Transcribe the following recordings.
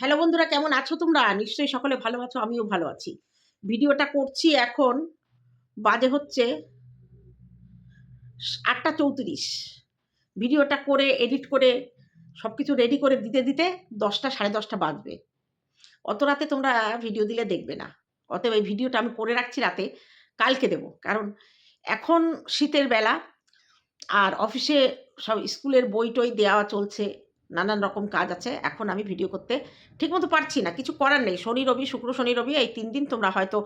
Hello বন্ধুরা, কেমন আছো তোমরা? নিশ্চয়ই সকলে ভালো আছো, আমিও ভালো আছি। ভিডিওটা করছি এখন বাজে হচ্ছে আটটা চৌত্রিশ। ভিডিওটা করে এডিট করে সব কিছু রেডি করে দিতে দিতে দশটা, সাড়ে দশটা বাজবে। অত রাতে তোমরা ভিডিও দিলে দেখবে না। অতএব এই ভিডিওটা আমি করে রাখছি রাতে, কালকে দেবো। কারণ এখন শীতের বেলা, আর অফিসে সব স্কুলের বই টই দেওয়া চলছে। নানান রকম কাজ আছে, এখন আমি ভিডিও করতে ঠিকমতো পারছি না, কিছু করার নেই, শনি, রবি, শুক্র, শনি, রবি, এই তিন দিন তোমরা হয়তো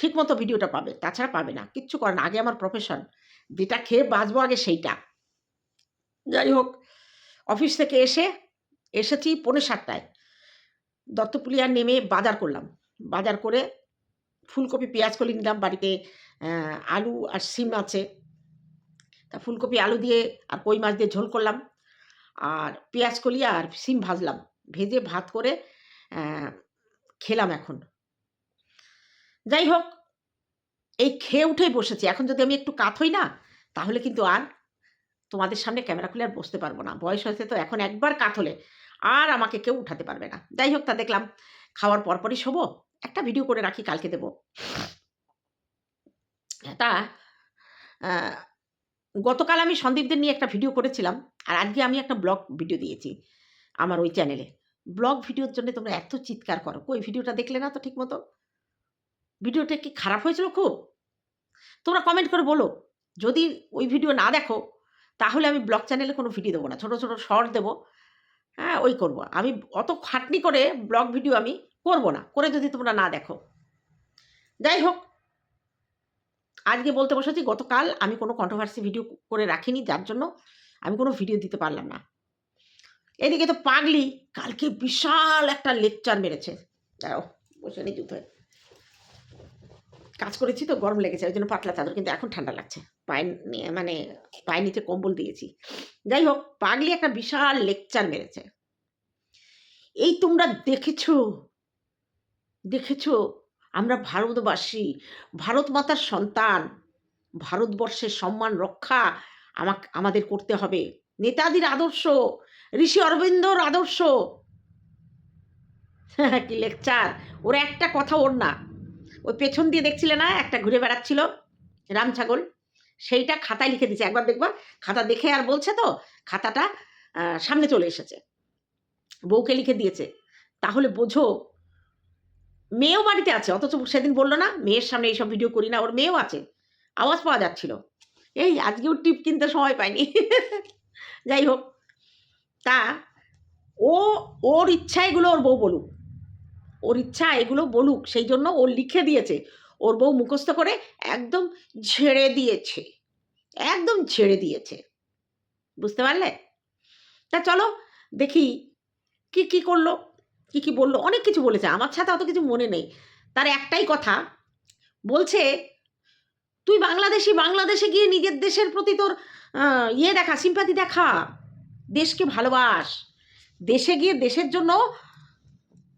ঠিকমতো ভিডিওটা পাবে, তাছাড়া পাবে না, কিচ্ছু করার না, আগে আমার প্রফেশন যেটা খেয়ে বাঁচবো আগে সেইটা। যাই হোক অফিস থেকে এসে, এসেছি পৌনে সাতটায় দত্তপুলিয়ার নেমে বাজার করলাম, বাজার করে ফুলকপি, পেঁয়াজ কলি নিলাম, বাড়িতে আলু আর সিম আছে, তা ফুলকপি, আলু দিয়ে আর কই মাছ দিয়ে ঝোল করলাম আর পেঁয়াজ কলি আর সিম ভাজলাম। ভেজে ভাত করে খেলাম এখন। যাই হোক, এই খেয়ে উঠেই বসেছি। এখন যদি আমি একটু কাত হই না, তাহলে কিন্তু আর তোমাদের সামনে ক্যামেরা খুলে আর বসতে পারব না। বয়স হয়েছে তো এখন একবার কাত হলে আর আমাকে কেউ উঠাতে পারবে না। যাই হোক, তা দেখলাম খাওয়ার পরপরই শোবো। একটা ভিডিও করে রাখি, কালকে দেবো। তা গতকাল আমি সন্দীপদের নিয়ে একটা ভিডিও করেছিলাম, আর আজকে আমি একটা ব্লগ ভিডিও দিয়েছি আমার ওই চ্যানেলে ব্লগ ভিডিওর জন্য তোমরা এত চিৎকার করো, কই ভিডিওটা দেখলে না তো ঠিক মতো ভিডিওটা কি খারাপ হয়েছিল খুব? তোমরা কমেন্ট করে বলো। যদি ওই ভিডিও না দেখো, তাহলে আমি ব্লগ চ্যানেলে কোনো ভিডিও দেবো না, ছোটো ছোটো শর্ট দেবো। হ্যাঁ ওই করব। আমি অত খাটনি করে ব্লগ ভিডিও আমি করব না, করে যদি তোমরা না দেখো। যাই হোক আজকে বলতে বসেছি, গতকাল আমি কোনো কন্ট্রোভার্সি ভিডিও করে রাখিনি, যার জন্য আমি কোনো ভিডিও দিতে পারলাম না। এদিকে তো পাগলি কালকে বিশাল একটা লেকচার মেরেছে। বসে নি জুতো কাজ করেছি তো, গরম লেগেছে, ওই জন্য পাতলা চাদর, কিন্তু এখন ঠান্ডা লাগছে। পায়ে মানে পায়ে নিচে কম্বল দিয়েছি। যাই হোক, পাগলি একটা বিশাল লেকচার মেরেছে। এই তোমরা দেখেছ? দেখেছ? আমরা ভারতবাসী, ভারত মাতার সন্তান, ভারতবর্ষের সম্মান রক্ষা আমাকে, আমাদের করতে হবে। নেতাজির আদর্শ, ঋষি অরবিন্দর আদর্শ। কি লেকচার। ওর একটা কথা ওর না। ওই পেছন দিয়ে দেখছিলে না, একটা ঘুরে বেড়াচ্ছিল, রাম ছাগল? সেইটা খাতায় লিখে দিয়েছে। একবার দেখবা, খাতা দেখে আর বলছে তো, খাতাটা সামনে চলে এসেছে। বউকে লিখে দিয়েছে। তাহলে বোঝো মেয়েও বাড়িতে আছে, অথচ সেদিন বলল না, মেয়ের সামনে এইসব ভিডিও করি না, ওর মেয়েও আছে। আওয়াজ পাওয়া যাচ্ছিল। এই আজকেও টিপ কিনতে সময় পাইনি। যাই হোক, তা ও, ওর ইচ্ছা এগুলো ওর বউ বলুক। ওর ইচ্ছা এগুলো বলুক, সেই জন্য ও লিখে দিয়েছে। ওর বউ মুখস্থ করে একদম ঝেড়ে দিয়েছে। একদম ঝেড়ে দিয়েছে। বুঝতে পারলে? তা চলো, দেখি কি কি করল। কি কি বলল? অনেক কিছু বলেছে। আমার সাথে অত কিছু মনে নেই। তার একটাই কথা, বলছে, তুই বাংলাদেশি, বাংলাদেশে গিয়ে নিজের দেশের প্রতি তোর ইয়ে দেখা সিম্পাতি দেখা। দেশকে ভালোবাস। দেশে গিয়ে দেশের জন্য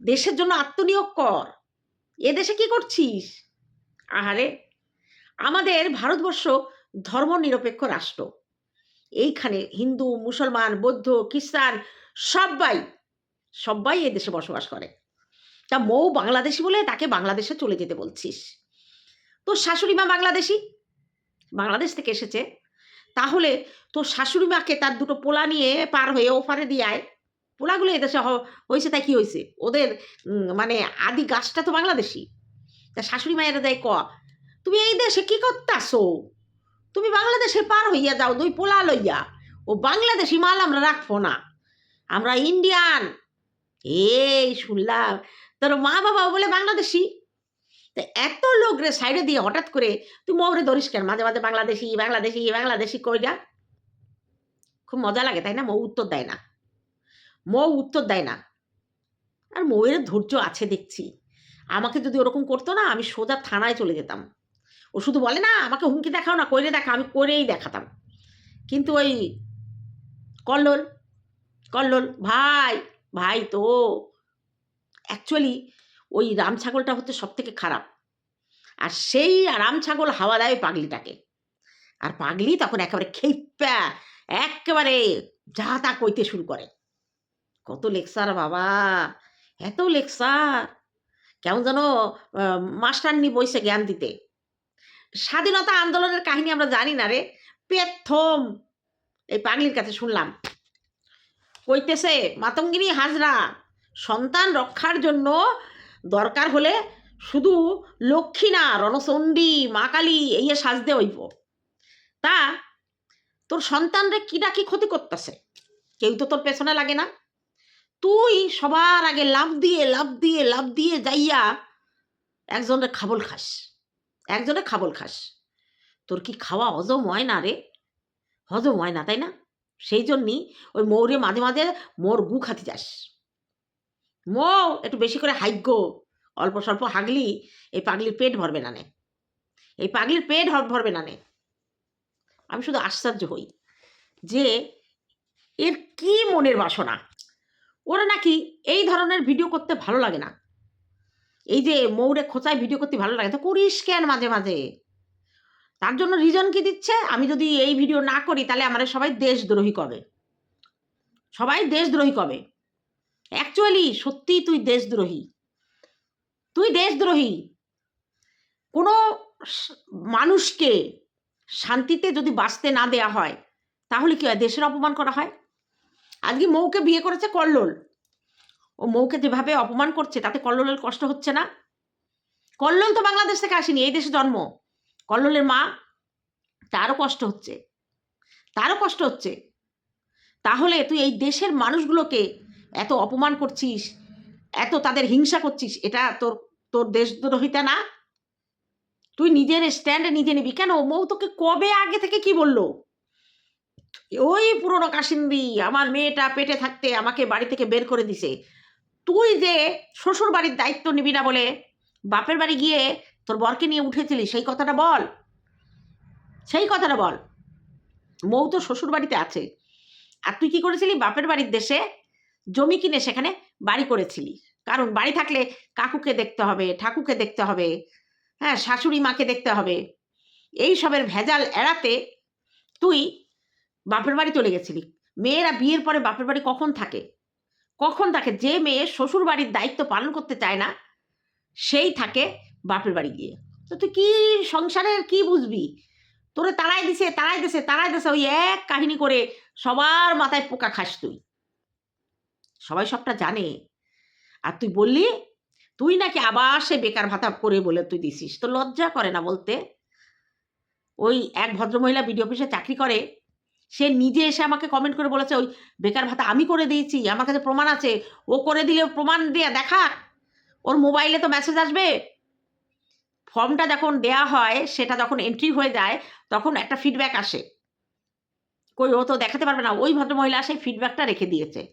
দেশের জন্য আত্মনিয়োগ কর। এ দেশে কি করছিস? আহারে, আমাদের ভারতবর্ষ ধর্মনিরপেক্ষ রাষ্ট্র। এইখানে হিন্দু, মুসলমান, বৌদ্ধ, খ্রিস্টান সবাই সবাই এ দেশে বসবাস করে। তা মৌ বাংলাদেশি বলে তাকে বাংলাদেশে চলে যেতে বলছিস। তোর শাশুড়ি মা বাংলাদেশি? বাংলাদেশ থেকে এসেছে। তাহলে তোর শাশুড়ি মাকে তার দুটো পোলা নিয়ে পার হয়ে ওফারে দিয়ে আয়। পোলাগুলো এদেশে হয়েছে, তাই কি হয়েছে? ওদের মানে আদি গাছটা তো বাংলাদেশি। তা শাশুড়ি মায়েরা দেয় ক, তুমি এই দেশে কি করতাছো? তুমি বাংলাদেশে পার হইয়া যাও, দুই পোলা লইয়া। ও বাংলাদেশি মাল আমরা রাখব না। আমরা ইন্ডিয়ান এই শুনলাম। তোর মা বাবা বলে বাংলাদেশি? তা এত লোক রে সাইডে দিয়ে হঠাৎ করে তুই মৌরে ধরিস কেন? মাঝে মাঝে বাংলাদেশি বাংলাদেশি বাংলাদেশি কইরা। খুব মজা লাগে, তাই না? মৌ উত্তর দেয় না। মৌ উত্তর দেয় না। আর মৌয়ের ধৈর্য আছে দেখছি। আমাকে যদি ওরকম করতো না, আমি সোজা থানায় চলে যেতাম। ও শুধু বলে, না, আমাকে হুমকি দেখাও না, কইরে দেখা, আমি করেই দেখাতাম। কিন্তু ওই কল্লোল কল্লোল, ভাই ভাই তো অ্যাকচুয়ালি ওই রাম ছাগলটা হচ্ছে সব থেকে খারাপ। আর সেই রাম ছাগল হাওয়া দেয় পাগলিটাকে। আর পাগলি তখন একেবারে খেপ্যা একেবারে যা তা কইতে শুরু করে। কত লেকচার বাবা, এত লেকচার। কেমন যেন মাস্টারনি বইসে জ্ঞান দিতে। স্বাধীনতা আন্দোলনের কাহিনী আমরা জানি না রে প্রথম এই পাগলির কাছে শুনলাম। কইতেছে, মাতঙ্গিনী হাজরা, সন্তান রক্ষার জন্য দরকার হলে শুধু লক্ষ্মী না, রণচণ্ডী, মা কালী, এই সাজতে হইব। তা তোর সন্তানরে কিটা কি ক্ষতি করতেছে? কেউ তো তোর পেছনে লাগে না। তুই সবার আগে লাভ দিয়ে লাভ দিয়ে লাভ দিয়ে যাইয়া একজনের খাবল খাস, একজনের খাবল খাস। তোর কি খাওয়া হজম হয় না রে? হজম হয় না, তাই না? সেই জন্যই ওই মৌরে মাঝে মাঝে মোর গু খাতে যাস। মৌ একটু বেশি করে হাইগ্য অল্প স্বল্প হাগলি, এই পাগলির পেট ভরবে না নে। এই পাগলির পেট ভর- ভরবে না নে। আমি শুধু আশ্চর্য হই যে এর কি মনের বাসনা? ওরা নাকি এই ধরনের ভিডিও করতে ভালো লাগে না। এই যে মৌরে খোঁচায় ভিডিও করতে ভালো লাগে, তো করিস কেন মাঝে মাঝে? তার জন্য রিজন কি দিচ্ছে? আমি যদি এই ভিডিও না করি, তাহলে আমার সবাই দেশদ্রোহী কবে? সবাই দেশদ্রোহী কবে? অ্যাকচুয়ালি সত্যিই তুই দেশদ্রোহী। তুই দেশদ্রোহী। কোনো মানুষকে শান্তিতে যদি বাঁচতে না দেয়া হয়, তাহলে কি হয়? দেশের অপমান করা হয়? আজকে মৌকে বিয়ে করেছে কল্লোল। ও মৌকে যেভাবে অপমান করছে, তাতে কল্লোলের কষ্ট হচ্ছে না? কল্লোল তো বাংলাদেশ থেকে আসেনি, এই দেশে জন্ম। কল্লোলের মা, তারও কষ্ট হচ্ছে। তারও কষ্ট হচ্ছে। তাহলে তুই এই দেশের মানুষগুলোকে এত অপমান করছিস, এত তাদের হিংসা করছিস, এটা তোর তোর দেশদ্রোহিতা না? তুই নিজের স্ট্যান্ডে নিজে নিবি। কেন? মৌ তোকে কবে আগে থেকে কি বলল? ওই পুরনো কাশিন্দি আমার মেয়েটা পেটে থাকতে আমাকে বাড়ি থেকে বের করে দিছে। তুই যে শ্বশুর বাড়ির দায়িত্ব নিবি না বলে, বাপের বাড়ি গিয়ে তোর বরকে নিয়ে উঠেছিলি, সেই কথাটা বল। সেই কথাটা বল। মৌ তো শ্বশুর বাড়িতে আছে। আর তুই কি করেছিলি? বাপের বাড়ির দেশে জমি কিনে সেখানে বাড়ি করেছিলি। কারণ বাড়ি থাকলে কাকুকে দেখতে হবে, ঠাকুকে দেখতে হবে হ্যাঁ শাশুড়ি মাকে দেখতে হবে। এই সবের ভেজাল এড়াতে তুই বাপের বাড়ি চলে গেছিলি। মেয়েরা বিয়ের পরে বাপের বাড়ি কখন থাকে? কখন থাকে? যে মেয়ে শ্বশুর বাড়ির দায়িত্ব পালন করতে চায় না, সেই থাকে বাপের বাড়ি গিয়ে। তো তুই কি সংসারের কি বুঝবি? তোরে তাড়াই দিছে তাড়াই দিছে তাড়াই দিছে, ওই এক কাহিনী করে সবার মাথায় পোকা খাস তুই। সবাই সবটা জানে। আর তুই বললি, তুই নাকি আবার সে বেকার ভাতা করে বলে তুই দিছিস। তো লজ্জা করে না বলতে? ওই এক ভদ্রমহিলা বিডিও অফিসে চাকরি করে। সে নিজে এসে আমাকে কমেন্ট করে বলেছে, ওই বেকার ভাতা আমি করে দিয়েছি, আমার কাছে প্রমাণ আছে। ও করে দিলে প্রমাণ দিয়ে দেখা। ওর মোবাইলে তো মেসেজ আসবে। ফর্মটা যখন দেয়া হয়, সেটা যখন এন্ট্রি হয়ে যায়, তখন একটা ফিডব্যাক আসে। কই, ও তো দেখাতে পারবে না, ওই ভদ্রমহিলা সেই ফিডব্যাকটা রেখে দিয়েছে।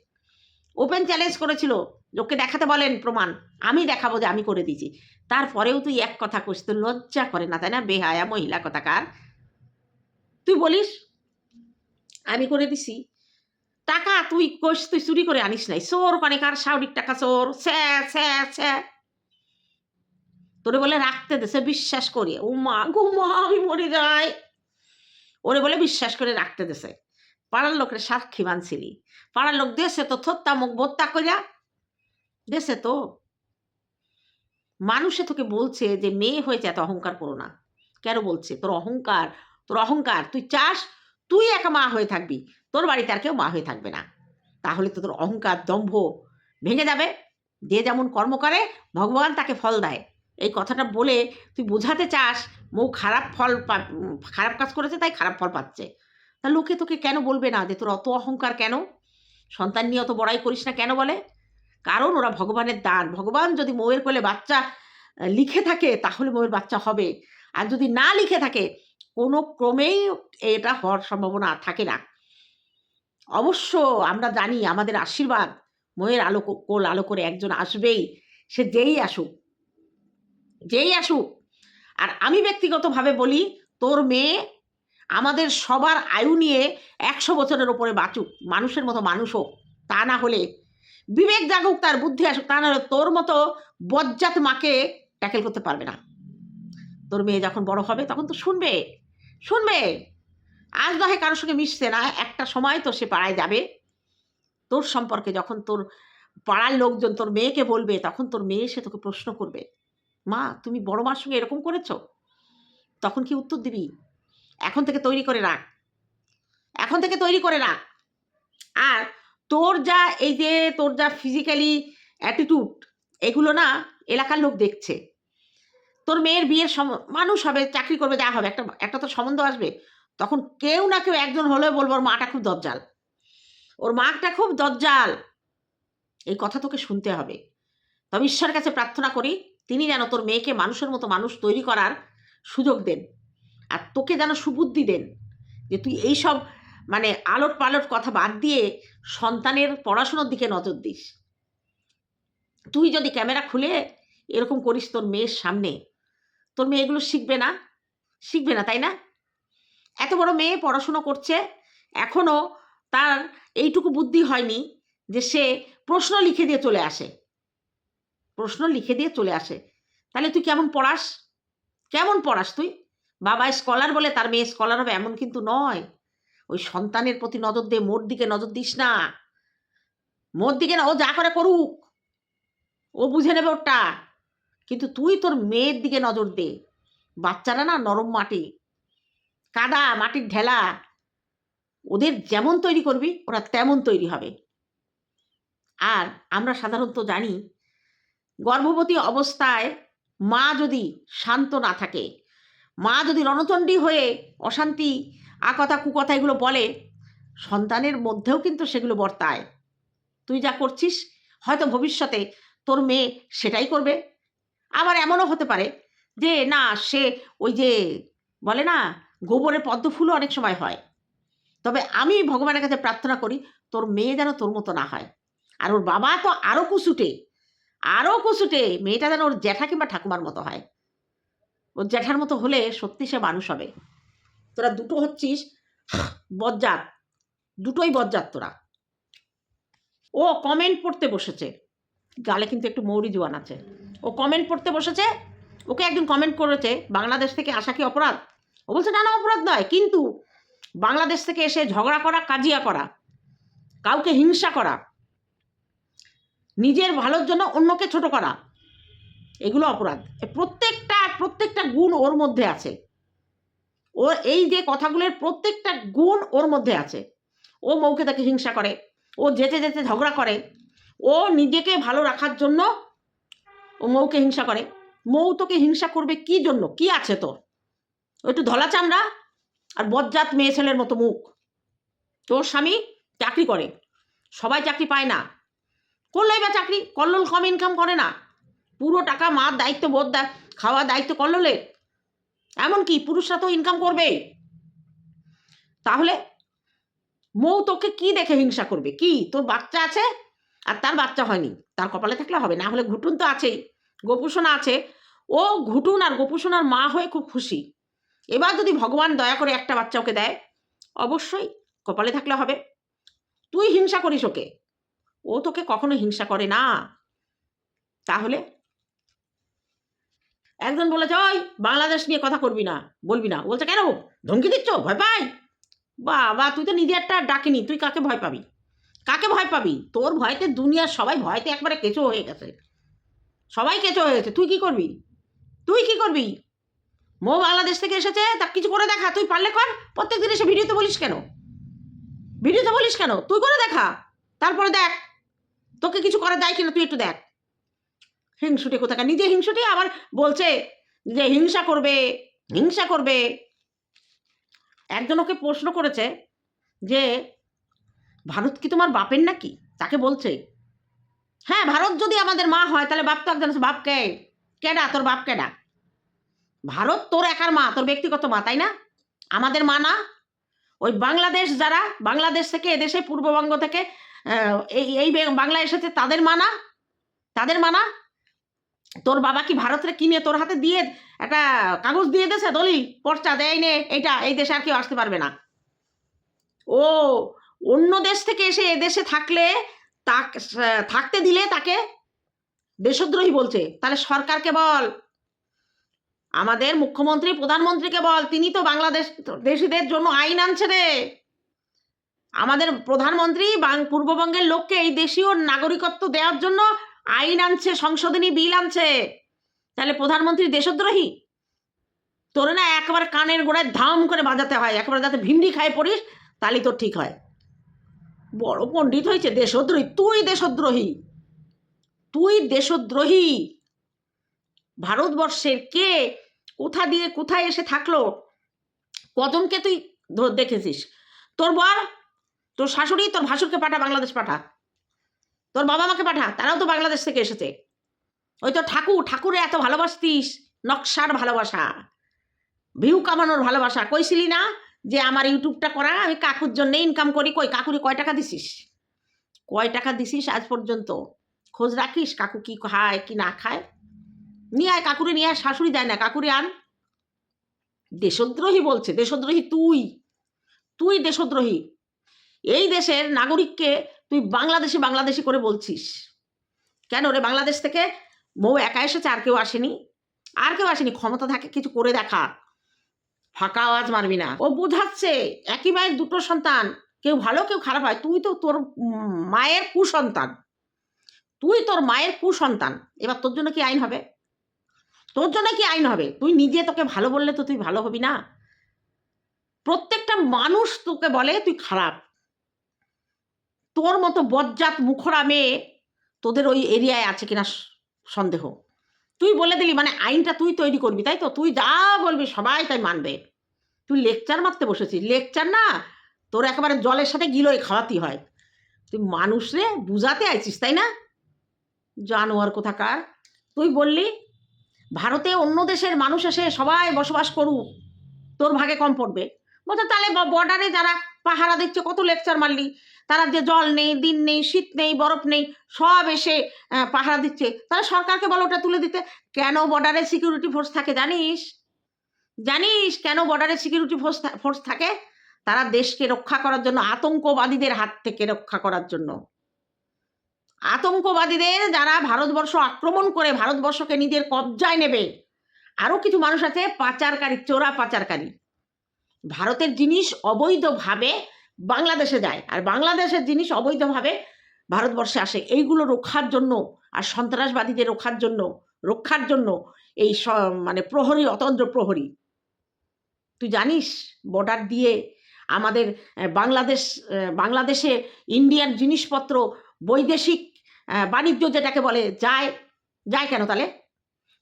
ওপেন চ্যালেঞ্জ করেছিল, লোককে দেখাতে বলেন প্রমাণ, আমি দেখাবো যে আমি করে দিয়েছি। তারপরেও তুই এক কথা কইস তো লজ্জা করে না, তাই না? বেহায়া মহিলা কথাকার। তুই বলিস, আমি করে দিছি। টাকা তুই কোষ তুই চুরি করে আনিস নাই। চোর কার সাউরিক টাকা চোর। স্যা স্যা স্যা। তোরে বলে রাখতে দেছে বিশ্বাস করে ও মা গো মা, আমি মরে যাই। ওরে বলে বিশ্বাস করে রাখতে দেছে পাড়ার লোকের সাক্ষী বানছিলি। পাড়ার লোক দেশে তো থত্তা মুখ বোত্তা করিয়া দেশে তো। মানুষে তোকে বলছে যে, মেয়ে হয়েছে, এত অহংকার করো না। কেন বলছে? তোর অহংকার তোর অহংকার, তুই চাস তুই একা মা হয়ে থাকবি, তোর বাড়িতে আর কেউ মা হয়ে থাকবে না। তাহলে তো তোর অহংকার দম্ভ ভেঙে যাবে। যে যেমন কর্ম করে, ভগবান তাকে ফল দেয়। এই কথাটা বলে তুই বোঝাতে চাস মৌ খারাপ ফল খারাপ কাজ করেছে তাই খারাপ ফল পাচ্ছে। তা লোকে তোকে কেন বলবে না যে তোর অত অহংকার কেন? সন্তান নিয়ে অত বড়াই করিস না কেন বলে? কারণ ওরা ভগবানের দান। ভগবান যদি মৌয়ের কোলে বাচ্চা লিখে থাকে তাহলে মৌয়ের বাচ্চা হবে। আর যদি না লিখে থাকে, কোনো ক্রমেই এটা হওয়ার সম্ভাবনা থাকে না। অবশ্য আমরা জানি আমাদের আশীর্বাদ ময়ের আলো কোল আলো করে একজন আসবেই, সে যেই আসুক। যেই আসুক। আর আমি ব্যক্তিগতভাবে বলি, তোর মেয়ে আমাদের সবার আয়ু নিয়ে একশো বছরের ওপরে বাঁচুক, মানুষের মতো মানুষ হোক, তা না হলে বিবেক জাগুক, তার বুদ্ধি আসুক, তা না হলে তোর মতো বজ্জাত মাকে ট্যাকেল করতে পারবে না। তোর মেয়ে যখন বড় হবে, তখন তো শুনবে শুনবে। আজ নয় কারোর সঙ্গে মিশছে না, একটা সময় তো সে পাড়ায় যাবে। তোর সম্পর্কে যখন তোর পাড়ার লোকজন, তোর মেয়েকে বলবে, তখন তোর মেয়ে সে তোকে প্রশ্ন করবে। মা, তুমি বড় মার সঙ্গে এরকম করেছ? তখন কি উত্তর দিবি? এখন থেকে তৈরি করে রাখ। এখন থেকে তৈরি করে রাখ। আর তোর যা এই যে তোর যা ফিজিক্যালি অ্যাটিটিউড এগুলো না এলাকার লোক দেখছে। তোর মেয়ের বিয়ের সম, মানুষ হবে, চাকরি করবে, যা হবে, একটা একটা তো সম্বন্ধ আসবে। তখন কেউ না কেউ একজন হলেও বলব, ওর মাটা খুব দজ্জাল। ওর মাটা খুব দজ্জাল। এই কথা তোকে শুনতে হবে। তবে ঈশ্বরের কাছে প্রার্থনা করি তিনি যেন তোর মেয়েকে মানুষের মতো মানুষ তৈরি করার সুযোগ দেন। আর তোকে যেন সুবুদ্ধি দেন যে তুই এইসব মানে আলোট পালট কথা বাদ দিয়ে সন্তানের পড়াশোনার দিকে নজর দিস। তুই যদি ক্যামেরা খুলে এরকম করিস তোর মেয়ের সামনে, তোর মেয়ে এগুলো শিখবে না? শিখবে না, তাই না? এত বড় মেয়ে পড়াশুনো করছে এখনও তার এইটুকু বুদ্ধি হয়নি যে সে প্রশ্ন লিখে দিয়ে চলে আসে। প্রশ্ন লিখে দিয়ে চলে আসে। তাহলে তুই কেমন পড়াস? কেমন পড়াস তুই? বাবা স্কলার বলে, তার মেয়ে স্কলার হবে এমন কিন্তু নয়। ওই সন্তানের প্রতি নজর দে, মোর দিকে নজর দিস না। মোর দিকে না, ও যা করে করুক। ও বুঝে নেবে ওটা কিন্তু তুই তোর মেয়ের দিকে নজর দে। বাচ্চারা না নরম মাটি, কাদা, মাটির ঢেলা। ওদের যেমন তৈরি করবি, ওরা তেমন তৈরি হবে। আর আমরা সাধারণত জানি গর্ভবতী অবস্থায় মা যদি শান্ত না থাকে, মা যদি রণচণ্ডী হয়ে অশান্তি আকথা কুকথা এগুলো বলে, সন্তানের মধ্যেও কিন্তু সেগুলো বর্তায়। তুই যা করছিস, হয়তো ভবিষ্যতে তোর মেয়ে সেটাই করবে। আবার এমনও হতে পারে যে, না, সে ওই যে বলে না, গোবরে পদ্ম ফুলও অনেক সময় হয়। তবে আমি ভগবানের কাছে প্রার্থনা করি, তোর মেয়ে যেন তোর মতো না হয়। আর ওর বাবা তো আরও কুসুটে। আরও কুসুটে মেয়েটা যেন ওর জ্যাঠা কিংবা ঠাকুমার মতো হয়। ওর জ্যাঠার মতো হলে সত্যি সে মানুষ হবে। তোরা দুটো হচ্ছিস, বজ্জাত, দুটোই বজ্জাত তোরা। ও কমেন্ট পড়তে বসেছে। গালে কিন্তু একটু মৌরি জোয়ান আছে। ও কমেন্ট পড়তে বসেছে, ওকে একজন কমেন্ট করেছে, বাংলাদেশ থেকে আসা কি অপরাধ? ও বলছে, না না, অপরাধ নয়, কিন্তু বাংলাদেশ থেকে এসে ঝগড়া করা, কাজিয়া করা, কাউকে হিংসা করা নিজের ভালোর জন্য অন্যকে ছোট করা। এগুলো অপরাধ। প্রত্যেকটা প্রত্যেকটা গুণ ওর মধ্যে আছে। ও এই যে কথাগুলোর প্রত্যেকটা গুণ ওর মধ্যে আছে। ও মৌকে তাকে হিংসা করে, ও যেতে যেতে ঝগড়া করে, ও নিজেকে ভালো রাখার জন্য ও মৌকে হিংসা করে। মৌ তোকে হিংসা করবে কি জন্য? কি আছে তোর? একটু ধলা চামড়া আর বজ্জাত মেয়ে ছেলের মতো মুখ। তোর স্বামী চাকরি করে। সবাই চাকরি পায় না। করলেই বা চাকরি? কল্লোল কম ইনকাম করে না। পুরো টাকা মার দায়িত্ব, বোধ খাওয়া দায়িত্ব কল্লোলের। এমনকি পুরুষরা তো ইনকাম করবে। তাহলে মৌ তোকে কি দেখে হিংসা করবে? কি? তোর বাচ্চা আছে আর তার বাচ্চা হয়নি। তার কপালে থাকলে হবে, না হলে ঘুটুন তো আছেই। গোপুসোনা আছে। ও ঘুটুন আর গোপুসোনার মা হয়ে খুব খুশি। এবার যদি ভগবান দয়া করে একটা বাচ্চা ওকে দেয়, অবশ্যই কপালে থাকলে হবে। তুই হিংসা করিস ওকে। ও তোকে কখনো হিংসা করে না। তাহলে? একজন বলেছে ওই বাংলাদেশ নিয়ে কথা করবি না। বলবি না। বলছে, কেন? ধমকি দিচ্ছ? ভয় পাই? বাবা, তুই তো নিজে একটা ডাকিনি। তুই কাকে ভয় পাবি? কাকে ভয় পাবি? তোর ভয়তে দুনিয়ার সবাই ভয়তে একবারে কেঁচো হয়ে গেছে। সবাই কেঁচো হয়ে গেছে। তুই কি করবি? তুই কি করবি? মো বাংলাদেশ থেকে এসেছে, তা কিছু করে দেখা। তুই পারলে কর। প্রত্যেক দিন এসে ভিডিওতে বলিস কেন? ভিডিওতে বলিস কেন? তুই করে দেখা। তারপরে দেখ তোকে কিছু করা যায় কিনা তুই একটু দেখ। হিংসুটে কোথাকার? নিজে হিংসুটে, আবার বলছে যে হিংসা করবে হিংসা করবে। একজন ওকে প্রশ্ন করেছে যে, ভারত কি তোমার বাপের নাকি? তাকে বলছে হ্যাঁ ভারত যদি আমাদের মা হয়, তাহলে বাপ তো একজন বাপ কে কেডা? তোর বাপ কেডা? ভারত তোর একার মা, তোর ব্যক্তিগত মা, তাই না? আমাদের মা না? ওই বাংলাদেশ যারা, বাংলাদেশ থেকে এদেশে, পূর্ববঙ্গ থেকে এই এই বে- বাংলা এসেছে তাদের মানা? তাদের মানা? তোর বাবা কি ভারতের কিনে তোর হাতে দিয়ে একটা কাগজ দিয়ে দেছে দলিল? পর্চা দেয় নে, এইটা, এই দেশে আর কেউ আসতে পারবে না। ও, অন্য দেশ থেকে এসে এদেশে থাকলে, তাকে থাকতে দিলে তাকে? দেশদ্রোহী বলছে। তাহলে সরকারকে বল। আমাদের মুখ্যমন্ত্রী, প্রধানমন্ত্রীকে বল। তিনি তো বাংলাদেশ, দেশিদের জন্য আইন আনছে রে। আমাদের প্রধানমন্ত্রী বাং- পূর্ববঙ্গের লোককে এই দেশীয় নাগরিকত্ব দেওয়ার জন্য আইন আনছে, সংশোধনী বিল আনছে। তাহলে প্রধানমন্ত্রী দেশদ্রোহী? তোরে না একবার কানের গোড়ায় ধাম করে বাজাতে হয়, একবার যাতে ভিন্ডি খায় পড়িস তাহলে তোর ঠিক হয়। বড় পণ্ডিত হয়েছে দেশদ্রোহী, তুই দেশদ্রোহী। তুই দেশদ্রোহী। ভারতবর্ষের কে কোথা দিয়ে কোথায় এসে থাকল? কজনকে তুই দেখেছিস? তোর বর তোর শাশুড়ি তোর ভাসুরকে পাঠা, বাংলাদেশ পাঠা। তোর বাবা মাকে পাঠা, তারাও তো বাংলাদেশ থেকে এসেছে। ওই তো ঠাকুর, ঠাকুরে এত ভালোবাসতিস, নকশার ভালোবাসা। ভিউ কামানোর ভালোবাসা। কইছিলি না যে আমার ইউটিউবটা করা? আমি কাকুর জন্য ইনকাম করি। কই, কাকুরি কয় টাকা দিছিস? কয় টাকা দিছিস আজ পর্যন্ত? খোঁজ রাখিস কাকু কি খায়, কি না খায়? নিয়ে আয়, কাকুরে নিয়ে আয়, শাশুড়ি দেয় না, কাকুরে আন। দেশদ্রোহী বলছে, দেশদ্রোহী তুই। তুই দেশদ্রোহী। এই দেশের নাগরিককে তুই বাংলাদেশি বাংলাদেশি করে বলছিস। কেন রে? বাংলাদেশ থেকে বউ একা এসেছে, আর কেউ আসেনি। আর কেউ আসেনি, ক্ষমতা থাকে, কিছু করে দেখা। ফাঁকা আওয়াজ মারবি না। ও বোঝাচ্ছে, একই মায়ের দুটো সন্তান, কেউ ভালো, কেউ খারাপ হয়। তুই তো তোর মায়ের কুসন্তান। তুই তোর মায়ের কুসন্তান। এবার তোর জন্য কি আইন হবে? তোর জন্য কি আইন হবে? তুই নিজে তোকে ভালো বললে তো তুই ভালো হবি না। প্রত্যেকটা মানুষ তোকে বলে তুই খারাপ। তোর মতো বজ্জাত মুখরা মেয়ে তোদের ওই এরিয়ায় আছে কিনা সন্দেহ। তুই বলে দিলি মানে আইনটা তুই তৈরি করবি, তাই তো? তুই যা বলবি, সবাই তাই মানবে। তুই লেকচার মারতে বসেছিস। লেকচার না, তোর একেবারে জলের সাথে গিলোয় খাওয়াতি হয়। তুই মানুষরে বুঝাতে আইছিস, তাই না? জানোয়ার কোথাকার। তুই বললি, ভারতে অন্য দেশের মানুষ এসে সবাই বসবাস করুক, তোর ভাগে কম পড়বে। বলছে, তাহলে বর্ডারে যারা পাহারা দিচ্ছে, কত লেকচার মারলি? তারা যে জল নেই, দিন নেই, শীত নেই, বরফ নেই, সব এসে পাহারা দিচ্ছে। তাহলে সরকারকে বলো ওটা তুলে দিতে। কেন বর্ডারে সিকিউরিটি ফোর্স থাকে জানিস? জানিস কেন বর্ডারে সিকিউরিটি ফোর্স ফোর্স থাকে? তারা দেশকে রক্ষা করার জন্য, আতঙ্কবাদীদের হাত থেকে রক্ষা করার জন্য। আতঙ্কবাদীদের যারা ভারতবর্ষ আক্রমণ করে, ভারতবর্ষকে নিজের কবজায় নেবে আরও কিছু মানুষ আছে পাচারকারী চোরা পাচারকারী ভারতের জিনিস অবৈধভাবে বাংলাদেশে যায়। আর বাংলাদেশের জিনিস অবৈধভাবে ভারতবর্ষে আসে। এইগুলো রক্ষার জন্য আর সন্ত্রাসবাদীদের রক্ষার জন্য রক্ষার জন্য এই মানে প্রহরী, অতন্ত্র প্রহরী। তুই জানিস বর্ডার দিয়ে আমাদের বাংলাদেশ বাংলাদেশে ইন্ডিয়ান জিনিসপত্র, বৈদেশিক বাণিজ্য যেটাকে বলে, যায় যায় কেন তাহলে?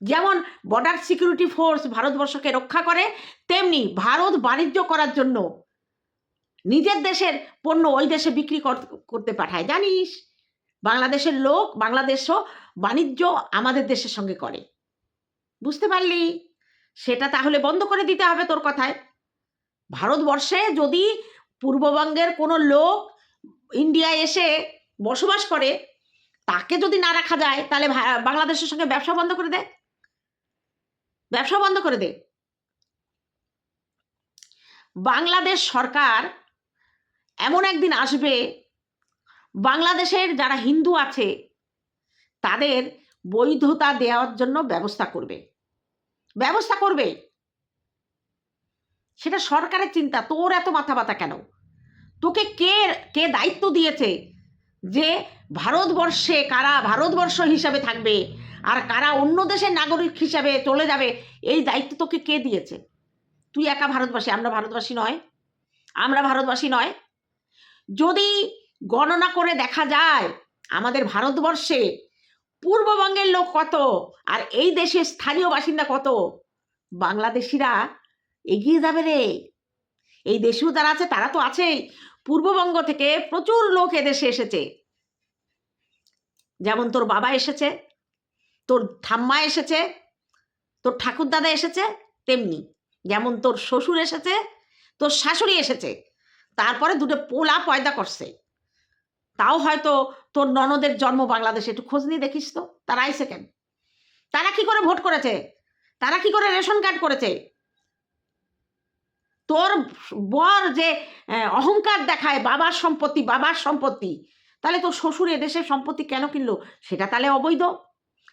যেমন বর্ডার সিকিউরিটি ফোর্স ভারতবর্ষকে রক্ষা করে, তেমনি ভারত বাণিজ্য করার জন্য নিজের দেশের পণ্য ওই দেশে বিক্রি কর- করতে পাঠায়, জানিস? বাংলাদেশের লোক, বাংলাদেশও বাণিজ্য আমাদের দেশের সঙ্গে করে। বুঝতে পারলি? সেটা তাহলে বন্ধ করে দিতে হবে তোর কথায়। ভারতবর্ষে যদি পূর্ববঙ্গের কোনো লোক ইন্ডিয়ায় এসে বসবাস করে, তাকে যদি না রাখা যায়, তাহলে বাংলাদেশের সঙ্গে ব্যবসা বন্ধ করে দে। ব্যবসা বন্ধ করে দে। বাংলাদেশ সরকার এমন একদিন আসবে, বাংলাদেশের যারা হিন্দু আছে, তাদের বৈধতা দেওয়ার জন্য ব্যবস্থা করবে। ব্যবস্থা করবে। সেটা সরকারের চিন্তা, তোর এত মাথা ব্যথা কেন? তোকে কে কে দায়িত্ব দিয়েছে যে ভারতবর্ষে কারা ভারতবর্ষ হিসাবে থাকবে আর কারা অন্য দেশের নাগরিক হিসাবে চলে যাবে, এই দায়িত্ব তোকে কে দিয়েছে? তুই একা ভারতবাসী, আমরা ভারতবাসী নয়। আমরা ভারতবাসী নয়। যদি গণনা করে দেখা যায় আমাদের ভারতবর্ষে পূর্ববঙ্গের লোক কত আর এই দেশের স্থানীয় বাসিন্দা কত, বাংলাদেশিরা এগিয়ে যাবে রে। এই দেশেও যারা আছে, তারা তো আছেই। পূর্ববঙ্গ থেকে প্রচুর লোক এদেশে এসেছে। যেমন তোর বাবা এসেছে, তোর ঠাম্মা এসেছে, তোর ঠাকুরদাদা এসেছে, তেমনি। যেমন তোর শ্বশুর এসেছে, তোর শাশুড়ি এসেছে। তারপরে দুটো পোলা পয়দা করছে। তাও হয়তো তোর ননদের জন্ম বাংলাদেশে, একটু খোঁজ নিয়ে দেখিস তো, তারা আইসে কেন? তারা কি করে ভোট করেছে? তারা কি করে রেশন কার্ড করেছে? তোর বর যে অহংকার দেখায় বাবার সম্পত্তি বাবার সম্পত্তি, তাহলে তোর শ্বশুর এদেশের সম্পত্তি কেন কিনলো? সেটা তাহলে অবৈধ।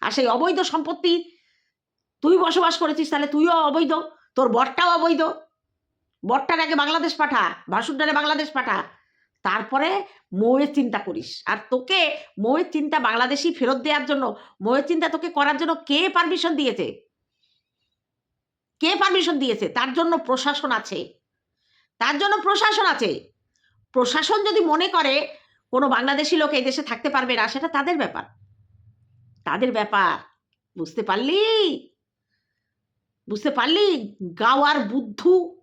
আর সেই অবৈধ সম্পত্তি তুই বসবাস করেছিস তাহলে তুইও অবৈধ, তোর বরটাও অবৈধ। বরটার আগে বাংলাদেশ পাঠা ভাসুরটারে বাংলাদেশ পাঠা। তারপরে মৌয়ের চিন্তা করিস। আর তোকে মৌয়ের চিন্তা বাংলাদেশি ফেরত দেওয়ার জন্য, মৌয়ের চিন্তা তোকে করার জন্য কে পারমিশন দিয়েছে? কে পারমিশন দিয়েছে? তার জন্য প্রশাসন আছে। তার জন্য প্রশাসন আছে। প্রশাসন যদি মনে করে কোনো বাংলাদেশি লোক এই দেশে থাকতে পারবে না, সেটা তাদের ব্যাপার। তাদের ব্যাপার। বুঝতে পারলি? বুঝতে পারলি? গাওয়ার বুদ্ধু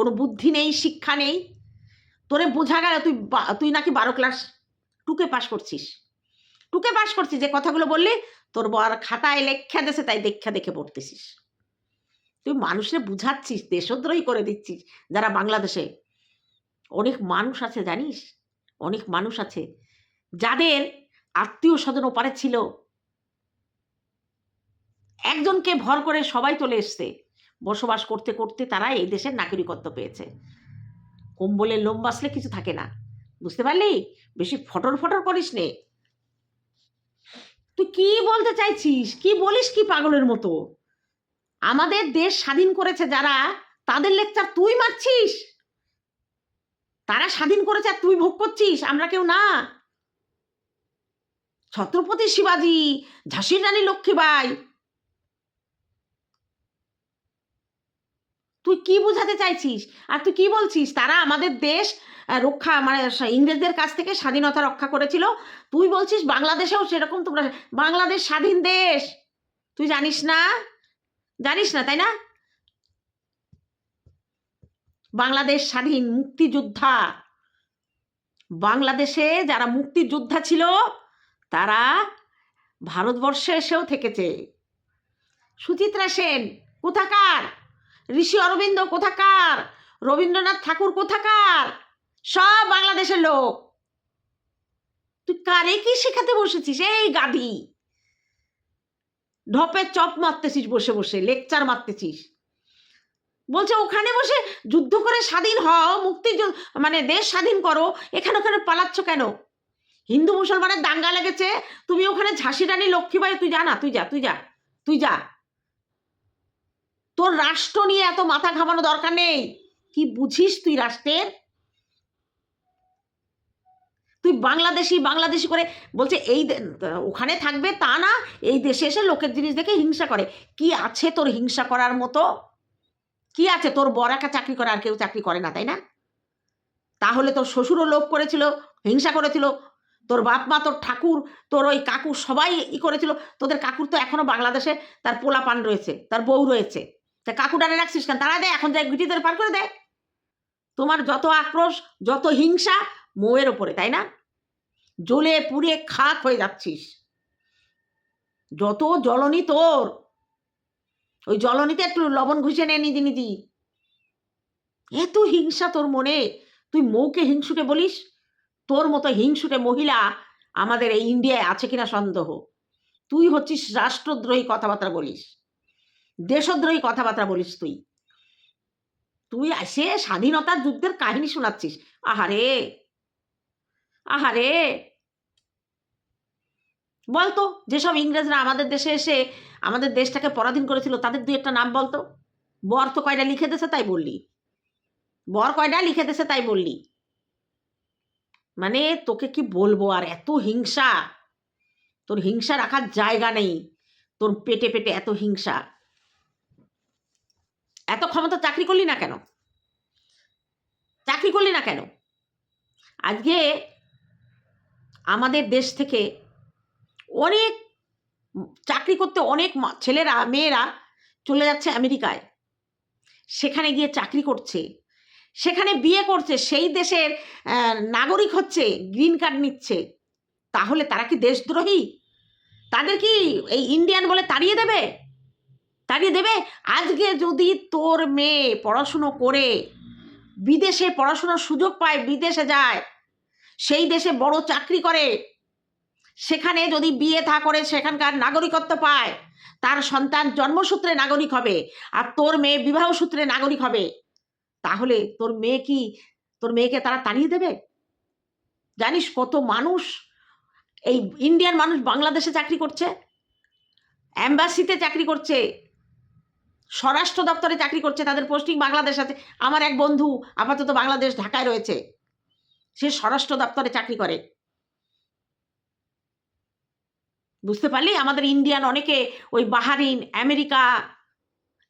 কোনো বুদ্ধি নেই, শিক্ষা নেই। তোরে বোঝা গেল তুই তুই নাকি বারো ক্লাস টুকে পাশ করছিস। টুকে পাশ করছিস, যে কথাগুলো বললি, তোর বর খাতায় লেখা দেশে তাই দেখা দেখে পড়তেছিস। তুই মানুষের বুঝাচ্ছিস, দেশদ্রোহী করে দিচ্ছিস, যারা বাংলাদেশে। অনেক মানুষ আছে, জানিস? অনেক মানুষ আছে, যাদের আত্মীয় স্বজন ওপারে ছিল। একজনকে ভর করে সবাই চলে এসছে। বসবাস করতে করতে তারা এই দেশের নাগরিকত্ব পেয়েছে। কম্বলের লোম বাসলে কিছু থাকে না। বুঝতে পারলি? বেশি ফটর ফটর করিস নে। তুই কি বলতে চাইছিস? কি বলিস কি পাগলের মতো? আমাদের দেশ স্বাধীন করেছে যারা, তাদের লেকচার তুই মারছিস। তারা স্বাধীন করেছে আর তুই ভোগ করছিস, আমরা কেউ না। ছত্রপতি শিবাজি, ঝাঁসির রানী লক্ষ্মীবাই তুই কি বোঝাতে চাইছিস? আর তুই কি বলছিস? তারা আমাদের দেশ রক্ষা মানে ইংরেজদের কাছ থেকে স্বাধীনতা রক্ষা করেছিল। তুই বলছিস বাংলাদেশেও সেরকম তোমরা, বাংলাদেশ স্বাধীন দেশ। তুই জানিস না? জানিস না, তাই না? বাংলাদেশ স্বাধীন মুক্তিযোদ্ধা। বাংলাদেশে যারা মুক্তিযোদ্ধা ছিল, তারা ভারতবর্ষে এসেও থেকেছে। সুচিত্রা সেন, কোথাকার? ঋষি অরবিন্দ কোথাকার? রবীন্দ্রনাথ ঠাকুর কোথাকার? সব বাংলাদেশের লোক। তুই কারে কি শেখাতে বসেছিস? এই গাধি। ঢপের চপ মারতেছিস বসে বসে, লেকচার মারতেছিস। বলছে, ওখানে বসে যুদ্ধ করে স্বাধীন হও মুক্তি মানে দেশ স্বাধীন করো। এখানে ওখানে পালাচ্ছ কেন? হিন্দু মুসলমানের দাঙ্গা লেগেছে। তুমি ওখানে ঝাঁসি রানী লক্ষ্মীবাই তুই যা না, তুই যা তুই যা তুই যা। তোর রাষ্ট্র নিয়ে এত মাথা ঘামানো দরকার নেই। কি বুঝিস তুই রাষ্ট্রের? তুই বাংলাদেশি বাংলাদেশি করে বলছে, এই ওখানে থাকবে তা না, এই দেশে এসে লোকের জিনিস দেখে হিংসা করে। কি আছে তোর হিংসা করার মতো? কি আছে? তোর বর একা চাকরি করে আর কেউ চাকরি করে না, তাই না? তাহলে তোর শ্বশুরও লোভ করেছিল, হিংসা করেছিল। তোর বাপ মা, তোর ঠাকুর, তোর ওই কাকু সবাই ই করেছিল। তোদের কাকুর তো এখনও বাংলাদেশে তার পোলা পান রয়েছে, তার বউ রয়েছে। তা কাকু ডানে রাখছিস কেন? তারা দেয়, এখন যায় গুটিদের পার করে দেয়। তোমার যত আক্রোশ, যত হিংসা, মৌয়ের ওপরে, তাই না? জ্বলে পুড়ে খাক হয়ে যাচ্ছিস। যত জ্বলনি তোর, ওই জ্বলনিতে একটু লবণ ঘুষে নে নিজে নিজে। এত হিংসা তোর মনে। তুই মৌকে হিংসুটে বলিস? তোর মতো হিংসুটে মহিলা আমাদের এই ইন্ডিয়ায় আছে কিনা সন্দেহ? তুই হচ্ছিস রাষ্ট্রদ্রোহী কথাবার্তা বলিস। দেশদ্রোহী কথাবার্তা বলিস তুই। তুই এসে স্বাধীনতার যুদ্ধের কাহিনী শোনাচ্ছিস। আহারে! আহারে! বলতো, যেসব ইংরেজরা আমাদের দেশে এসে আমাদের দেশটাকে পরাধীন করেছিল, তাদের দুই একটা নাম বলতো? বর তো কয়টা লিখে দেছে তাই বললি। বর কয়টা লিখে দেছে তাই বললি। মানে তোকে কি বলব আর এত হিংসা? তোর হিংসা রাখার জায়গা নেই। তোর পেটে পেটে এত হিংসা। এত ক্ষমতা চাকরি করলি না কেন? চাকরি করলি না কেন? আজকে আমাদের দেশ থেকে অনেক চাকরি করতে অনেক ছেলেরা, মেয়েরা চলে যাচ্ছে আমেরিকায়। সেখানে গিয়ে চাকরি করছে। সেখানে বিয়ে করছে। সেই দেশের নাগরিক হচ্ছে, গ্রিন কার্ড নিচ্ছে। তাহলে তারা কি দেশদ্রোহী? তাদের কি এই ইন্ডিয়ান বলে তাড়িয়ে দেবে? তাড়িয়ে দেবে? আজকে যদি তোর মেয়ে পড়াশুনো করে, বিদেশে পড়াশোনার সুযোগ পায়, বিদেশে যায়, সেই দেশে বড় চাকরি করে, সেখানে যদি বিয়ে থা করে, সেখানকার নাগরিকত্ব পায়, তার সন্তান জন্মসূত্রে নাগরিক হবে, আর তোর মেয়ে বিবাহ সূত্রে নাগরিক হবে, তাহলে তোর মেয়ে কি, তোর মেয়েকে তারা তাড়িয়ে দেবে? জানিস কত মানুষ, এই ইন্ডিয়ান মানুষ বাংলাদেশে চাকরি করছে অ্যাম্বাসিতে চাকরি করছে স্বরাষ্ট্র দপ্তরে চাকরি করছে, তাদের পোস্টিং বাংলাদেশ আছে। আমার এক বন্ধু আপাতত বাংলাদেশ ঢাকায় রয়েছে। সে স্বরাষ্ট্র দপ্তরে চাকরি করে। বুঝতে পারলি? আমাদের ইন্ডিয়ান অনেকে ওই বাহারিন, আমেরিকা,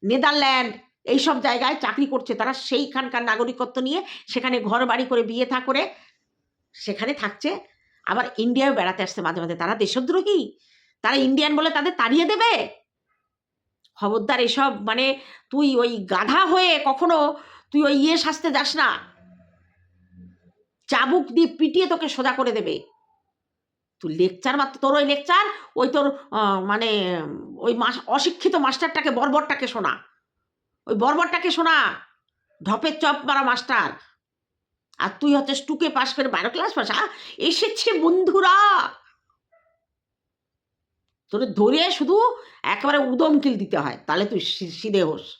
নেদারল্যান্ড এইসব জায়গায় চাকরি করছে। তারা সেইখানকার নাগরিকত্ব নিয়ে সেখানে ঘর বাড়ি করে, বিয়ে থা করে সেখানে থাকছে। আবার ইন্ডিয়ায় বেড়াতে আসছে মাঝে মাঝে। তারা দেশদ্রোহী। তারা ইন্ডিয়ান বলে তাদের তাড়িয়ে দেবে। খবরদার এসব মানে তুই ওই গাধা হয়ে কখনো তুই ওই ইয়ে সাজতে যাস না। চাবুক দিয়ে পিটিয়ে তোকে সোজা করে দেবে। তুই লেকচার মাত্র, তোর ওই লেকচার ওই তোর মানে ওই মাস, অশিক্ষিত মাস্টারটাকে, বর্বরটাকে শোনা। ওই বর্বরটাকে শোনা ঢপের চপ মারা মাস্টার। আর তুই হচ্ছে টুকে পাশ করে বারো ক্লাস পাস এসেছে বন্ধুরা! তোর ধরে শুধু একেবারে উদম কিল দিতে হয়, তাহলে তুই সি- সিধে হোস।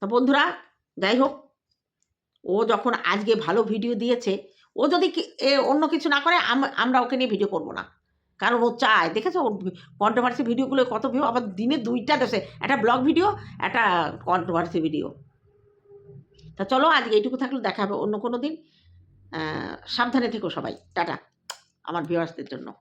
তা বন্ধুরা, যাই হোক, ও যখন আজকে ভালো ভিডিও দিয়েছে, ও যদি অন্য কিছু না করে আমরা ওকে নিয়ে ভিডিও করব না। কারণ ও চায়, দেখেছ? ওর কন্ট্রোভার্সি ভিডিওগুলো কত ভিউ আবার দিনে দুইটা দেশে একটা ব্লগ ভিডিও একটা কন্ট্রোভার্সি ভিডিও তা চলো, আজকে এইটুকু থাকলে, দেখা হবে অন্য কোনো দিন। সাবধানে থেকো সবাই। টাটা, আমার ভিউয়ার্সদের জন্য।